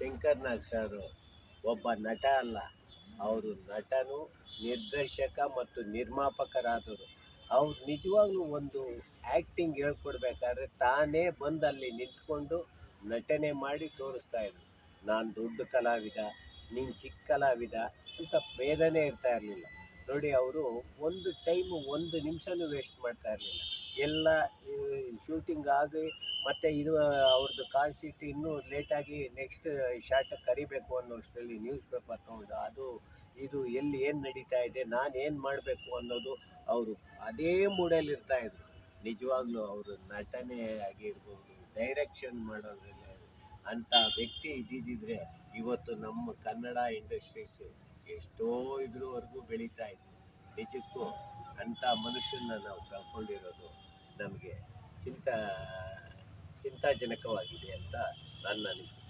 ಶಂಕರ್ ನಾಗ್ sir. ಒಬ್ಬ ನಟ ಅಲ್ಲ, ಅವರು ನಟನು ನಿರ್ದೇಶಕ ಮತ್ತು ನಿರ್ಮಾಪಕರಾದರು ಅವ್ರು ನಿಜವಾಗ್ಲೂ ಒಂದು ಆ್ಯಕ್ಟಿಂಗ್ ಹೇಳ್ಕೊಡ್ಬೇಕಾದ್ರೆ ತಾನೇ ಬಂದು ಅಲ್ಲಿ ನಿಂತ್ಕೊಂಡು ನಟನೆ ಮಾಡಿ ತೋರಿಸ್ತಾ ಇದ್ರು. ನಾನು ದೊಡ್ಡ ಕಲಾವಿದ, ನೀನು ಚಿಕ್ಕ ಕಲಾವಿದ ಅಂತ ಭೇದನೇ ಇರ್ತಾ ಇರಲಿಲ್ಲ. ನೋಡಿ, ಅವರು ಒಂದು ಟೈಮು ಒಂದು ನಿಮಿಷನೂ ವೇಸ್ಟ್ ಮಾಡ್ತಾ ಇರಲಿಲ್ಲ. ಎಲ್ಲ ಶೂಟಿಂಗ್ ಆಗಿ ಮತ್ತು ಇದು ಅವ್ರದ್ದು ಕಾಲ್ ಶೀಟ್ ಇನ್ನೂ ಲೇಟಾಗಿ ನೆಕ್ಸ್ಟ್ ಶಾರ್ಟ್ ಕರಿಬೇಕು ಅನ್ನೋಷ್ಟರಲ್ಲಿ ನ್ಯೂಸ್ ಪೇಪರ್ ತೊಗೊಂಡು, ಅದು, ಇದು ಎಲ್ಲಿ ಏನು ನಡೀತಾ ಇದೆ, ನಾನು ಏನು ಮಾಡಬೇಕು ಅನ್ನೋದು ಅವರು ಅದೇ ಮೂಡಲ್ಲಿ ಇರ್ತಾಯಿದ್ರು ನಿಜವಾಗ್ಲೂ ಅವರು ನಟನೆ ಆಗಿರ್ಬೋದು ಡೈರೆಕ್ಷನ್ ಮಾಡೋದ್ರಲ್ಲಿ ಅಂಥ ವ್ಯಕ್ತಿ ಇದ್ದಿದ್ದರೆ ಇವತ್ತು ನಮ್ಮ ಕನ್ನಡ ಇಂಡಸ್ಟ್ರೀಸ್ ಎಷ್ಟೋ ಇದ್ರವರೆಗೂ ಬೆಳೀತಾ ಇತ್ತು. ನಿಜಕ್ಕೂ ಅಂಥ ಮನುಷ್ಯನ ನಾವು ಕಳ್ಕೊಂಡಿರೋದು ನಮಗೆ ಚಿಂತಾ ಚಿಂತಾಜನಕವಾಗಿದೆ ಅಂತ ನನ್ನ ಅನಿಸಿಕೆ.